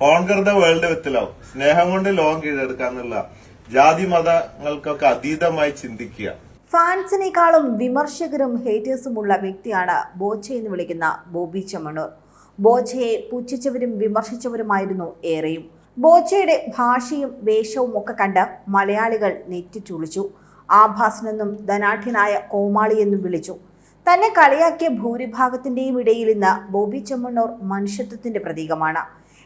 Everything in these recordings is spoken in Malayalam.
കോൺകർ ദ വേൾഡ് വിത്ത് സ്നേഹം കൊണ്ട് ലോകം കീഴടക്കാന്നുള്ള ജാതി മതങ്ങൾക്കൊക്കെ അതീതമായി ചിന്തിക്കുക. ഫാൻസിനേക്കാളും വിമർശകരും ഹേറ്റേഴ്സുമുള്ള വ്യക്തിയാണ് ബോച്ച എന്ന് വിളിക്കുന്ന ബോബി ചമണൂർ ബോച്ചയെ പുച്ഛിച്ചവരും വിമർശിച്ചവരുമായിരുന്നു ഏറെയും. ബോച്ചയുടെ ഭാഷയും വേഷവും ഒക്കെ കണ്ട് മലയാളികൾ നെറ്റിച്ചുളിച്ചു ആഭാസനെന്നും ധനാഠ്യനായ കോമാളിയെന്നും വിളിച്ചു. തന്നെ കളിയാക്കിയ ഭൂരിഭാഗത്തിന്റെയും ഇടയിൽ ഇന്ന് ബോബി ചെമ്മണ്ണൂർ മനുഷ്യത്വത്തിന്റെ പ്രതീകമാണ്.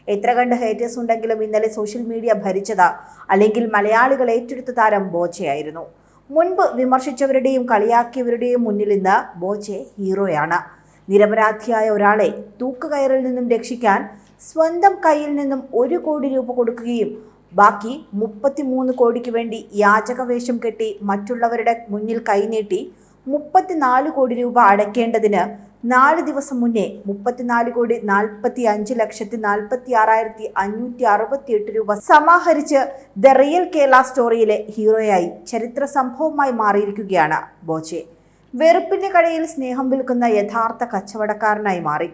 എത്ര കണ്ട് ഹേറ്റേഴ്സ് ഉണ്ടെങ്കിലും ഇന്നലെ സോഷ്യൽ മീഡിയ ഭരിച്ചത്. അല്ലെങ്കിൽ മലയാളികൾ ഏറ്റെടുത്ത താരം ബോച്ചയായിരുന്നു. മുൻപ് വിമർശിച്ചവരുടെയും കളിയാക്കിയവരുടെയും മുന്നിൽ ഇന്ന് ബോച്ചെ ഹീറോയാണ്. നിരപരാധിയായ ഒരാളെ തൂക്കുകയറിൽ നിന്നും രക്ഷിക്കാൻ സ്വന്തം കയ്യിൽ നിന്നും ഒരു കോടി രൂപ കൊടുക്കുകയും ബാക്കി മുപ്പത്തിമൂന്ന് കോടിക്ക് വേണ്ടി യാചകവേഷം കെട്ടി മറ്റുള്ളവരുടെ മുന്നിൽ കൈനീട്ടി മുപ്പത്തിനാല് കോടി രൂപ അടയ്ക്കേണ്ടതിന് നാല് ദിവസം മുന്നേ മുപ്പത്തിനാല് കോടി നാൽപ്പത്തി അഞ്ച് ലക്ഷത്തി നാൽപ്പത്തി ആറായിരത്തി അഞ്ഞൂറ്റി അറുപത്തി എട്ട് രൂപ സമാഹരിച്ച് ദ റിയൽ കേരള സ്റ്റോറിയിലെ ഹീറോയായി ചരിത്ര സംഭവമായി മാറിയിരിക്കുകയാണ് ബോച്ചെ. വെറുപ്പിന്റെ കടയിൽ സ്നേഹം വിൽക്കുന്ന യഥാർത്ഥ കച്ചവടക്കാരനായി മാറി.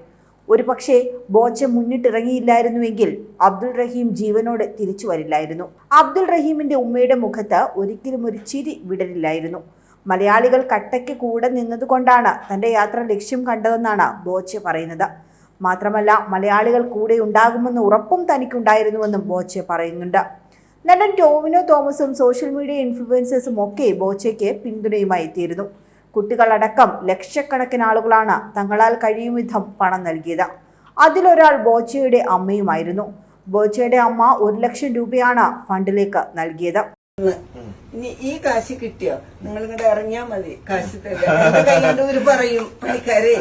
ഒരുപക്ഷെ ബോച്ച മുന്നിട്ടിറങ്ങിയില്ലായിരുന്നുവെങ്കിൽ അബ്ദുൾ റഹീം ജീവനോട് തിരിച്ചു വരില്ലായിരുന്നു. അബ്ദുൾ റഹീമിന്റെ ഉമ്മയുടെ മുഖത്ത് ഒരിക്കലും ഒരു ചിരി വിടരില്ലായിരുന്നു. മലയാളികൾ കട്ടയ്ക്ക് കൂടെ നിന്നതുകൊണ്ടാണ് തന്റെ യാത്ര ലക്ഷ്യം കണ്ടതെന്നാണ് ബോച്ചെ പറയുന്നത്. മാത്രമല്ല മലയാളികൾ കൂടെ ഉണ്ടാകുമെന്ന് ഉറപ്പും തനിക്കുണ്ടായിരുന്നുവെന്നും ബോച്ചെ പറയുന്നുണ്ട്. നടൻ ടോവിനോ തോമസും സോഷ്യൽ മീഡിയ ഇൻഫ്ലുവൻസേഴ്സും ഒക്കെ ബോച്ചയ്ക്ക് പിന്തുണയുമായി എത്തിയിരുന്നു. കുട്ടികളടക്കം ലക്ഷക്കണക്കിന് ആളുകളാണ് തങ്ങളാൽ കഴിയും വിധം പണം നൽകിയത്. അതിലൊരാൾ ബോച്ചയുടെ അമ്മയുമായിരുന്നു. ബോച്ചയുടെ അമ്മ ഒരു ലക്ഷം രൂപയാണ് ഫണ്ടിലേക്ക് നൽകിയത്. ഇനി ഈ കാശ് കിട്ടിയോ? നിങ്ങൾ ഇങ്ങോട്ട് ഇറങ്ങിയാ മതി. കാശ് തരാണ്ട് ഒരു പറയും പണിക്കാരെ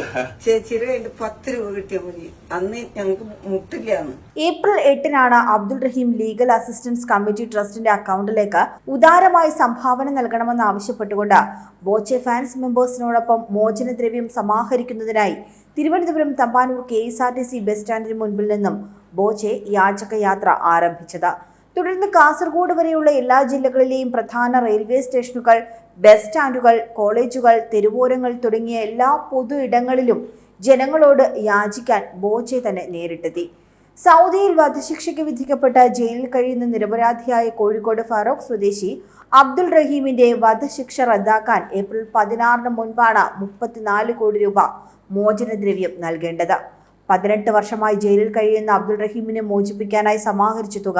ചേച്ചിയുടെ കയ്യിൽ പത്ത് രൂപ കിട്ടിയാ മതി. അന്ന് ഞങ്ങൾക്ക് മുട്ടില്ലാന്ന്. ഏപ്രിൽ എട്ടിനാണ് Abdul Rahim legal assistance committee ട്രസ്റ്റിന്റെ അക്കൗണ്ടിലേക്ക് ഉദാരമായി സംഭാവന നൽകണമെന്ന് ആവശ്യപ്പെട്ടുകൊണ്ട് ബോച്ചെ ഫാൻസ് മെമ്പേഴ്സിനോടൊപ്പം മോചനദ്രവ്യം സമാഹരിക്കുന്നതിനായി Thiruvananthapuram Thampanoor K S R T C bus സ്റ്റാൻഡിന് മുൻപിൽ നിന്നും ബോച്ചെ യാചകയാത്ര ആരംഭിച്ചത്. തുടർന്ന് കാസർഗോഡ് വരെയുള്ള എല്ലാ ജില്ലകളിലെയും പ്രധാന റെയിൽവേ സ്റ്റേഷനുകൾ ബസ് സ്റ്റാൻഡുകൾ കോളേജുകൾ തെരുവോരങ്ങൾ തുടങ്ങിയ എല്ലാ പൊതു ഇടങ്ങളിലും ജനങ്ങളോട് യാചിക്കാൻ ബോച്ചെ തന്നെ നേരിട്ടെത്തി. സൗദിയിൽ വധശിക്ഷയ്ക്ക് വിധിക്കപ്പെട്ട ജയിലിൽ കഴിയുന്ന നിരപരാധിയായ കോഴിക്കോട് ഫറോക്ക് സ്വദേശി അബ്ദുൾ റഹീമിന്റെ വധശിക്ഷ റദ്ദാക്കാൻ ഏപ്രിൽ പതിനാറിന് മുൻപാണ് മുപ്പത്തിനാല് കോടി രൂപ മോചനദ്രവ്യം നൽകേണ്ടത്. പതിനെട്ട് വർഷമായി ജയിലിൽ കഴിയുന്ന അബ്ദുൾ റഹീമിനെ മോചിപ്പിക്കാനായി സമാഹരിച്ച തുക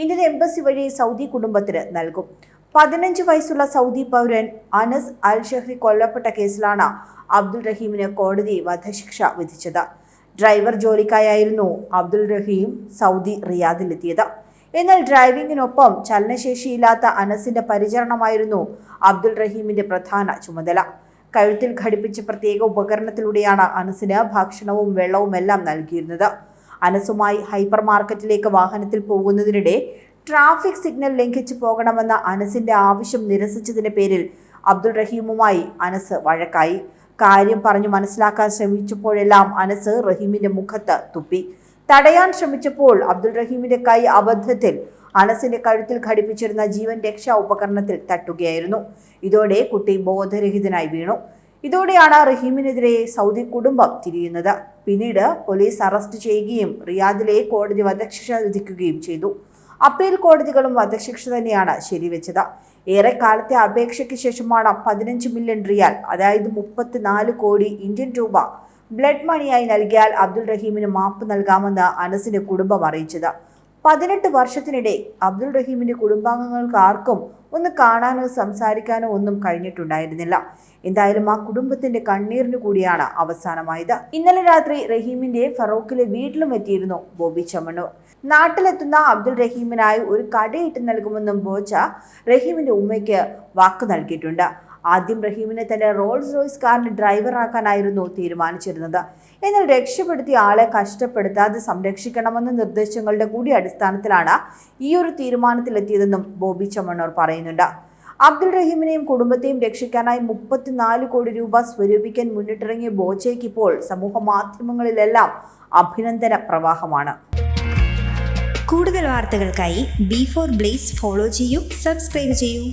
ഇന്ത്യൻ എംബസി വഴി സൗദി കുടുംബത്തിന് നൽകും. പതിനഞ്ച് വയസ്സുള്ള സൗദി പൗരൻ അനസ് അൽ ഷെഹ്രി കൊല്ലപ്പെട്ട കേസിലാണ് അബ്ദുൾ റഹീമിന് കോടതി വധശിക്ഷ വിധിച്ചത്. ഡ്രൈവർ ജോലിക്കായായിരുന്നു അബ്ദുൾ റഹീം സൗദി റിയാദിലെത്തിയത്. എന്നാൽ ഡ്രൈവിംഗിനൊപ്പം ചലനശേഷിയില്ലാത്ത അനസിന്റെ പരിചരണമായിരുന്നു അബ്ദുൾ റഹീമിന്റെ പ്രധാന ചുമതല. കഴുത്തിൽ ഘടിപ്പിച്ച പ്രത്യേക ഉപകരണത്തിലൂടെയാണ് അനസിന് ഭക്ഷണവും വെള്ളവും എല്ലാം നൽകിയിരുന്നത്. അനസുമായി ഹൈപ്പർ മാർക്കറ്റിലേക്ക് വാഹനത്തിൽ പോകുന്നതിനിടെ ട്രാഫിക് സിഗ്നൽ ലംഘിച്ചു പോകണമെന്ന അനസിന്റെ ആവശ്യം നിരസിച്ചതിന്റെ പേരിൽ അബ്ദുൾ റഹീമുമായി അനസ് വഴക്കായി. കാര്യം പറഞ്ഞു മനസ്സിലാക്കാൻ ശ്രമിച്ചപ്പോഴെല്ലാം അനസ് റഹീമിന്റെ മുഖത്ത് തുപ്പി. തടയാൻ ശ്രമിച്ചപ്പോൾ അബ്ദുൾ റഹീമിന്റെ കൈ അബദ്ധത്തിൽ അനസിന്റെ കഴുത്തിൽ ഘടിപ്പിച്ചിരുന്ന ജീവൻ രക്ഷാ ഉപകരണത്തിൽ തട്ടുകയായിരുന്നു. ഇതോടെ കുട്ടി ബോധരഹിതനായി വീണു. ഇതോടെയാണ് റഹീമിനെതിരെ സൗദി കുടുംബം തിരിയുന്നത്. പിന്നീട് പോലീസ് അറസ്റ്റ് ചെയ്യുകയും റിയാദിലെ കോടതി വധശിക്ഷ വിധിക്കുകയും ചെയ്തു. അപ്പീൽ കോടതികളും വധശിക്ഷ തന്നെയാണ് ശരിവെച്ചത്. ഏറെക്കാലത്തെ അപേക്ഷയ്ക്ക് ശേഷമാണ് പതിനഞ്ച് മില്യൺ റിയാൽ അതായത് മുപ്പത്തിനാല് കോടി ഇന്ത്യൻ രൂപ ബ്ലഡ് മണിയായി നൽകിയാൽ അബ്ദുൾ റഹീമിന് മാപ്പ് നൽകാമെന്ന് അനസിന്റെ കുടുംബം അറിയിച്ചത്. പതിനെട്ട് വർഷത്തിനിടെ അബ്ദുൾ റഹീമിന്റെ കുടുംബാംഗങ്ങൾക്ക് ആർക്കും ഒന്ന് കാണാനോ സംസാരിക്കാനോ ഒന്നും കഴിഞ്ഞിട്ടുണ്ടായിരുന്നില്ല. എന്തായാലും ആ കുടുംബത്തിന്റെ കണ്ണീരിന് കൂടിയാണ് അവസാനമായത്. ഇന്നലെ രാത്രി റഹീമിന്റെ ഫറോക്കിലെ വീട്ടിലും എത്തിയിരുന്നു ബോബി ചമ്മണ്ണൂർ. നാട്ടിലെത്തുന്ന അബ്ദുൾ റഹീമിനായി ഒരു കടയിട്ട് നൽകുമെന്നും ബോച്ച റഹീമിന്റെ ഉമ്മയ്ക്ക് വാക്ക് നൽകിയിട്ടുണ്ട്. ആദ്യം റഹീമിനെ തന്നെ റോൾസ് റോയ്സ് കാറിന് ഡ്രൈവറാക്കാനായിരുന്നു തീരുമാനിച്ചിരുന്നത്. എന്നാൽ രക്ഷപ്പെടുത്തിയ ആളെ കഷ്ടപ്പെടുത്താതെ സംരക്ഷിക്കണമെന്ന നിർദ്ദേശങ്ങളുടെ കൂടി അടിസ്ഥാനത്തിലാണ് ഈ ഒരു തീരുമാനത്തിലെത്തിയതെന്നും ബോബി ചമ്മണ്ണൂർ പറയുന്നുണ്ട്. അബ്ദുൾ റഹീമിനെയും കുടുംബത്തെയും രക്ഷിക്കാനായി മുപ്പത്തിനാല് കോടി രൂപ സ്വരൂപിക്കാൻ മുന്നിട്ടിറങ്ങിയ ബോച്ചയ്ക്ക് ഇപ്പോൾ സമൂഹ മാധ്യമങ്ങളിലെല്ലാം അഭിനന്ദന പ്രവാഹമാണ്. കൂടുതൽ വാർത്തകൾക്കായി ബി ഫോർ ബ്ലേസ് ഫോളോ ചെയ്യൂ സബ്സ്ക്രൈബ് ചെയ്യൂ.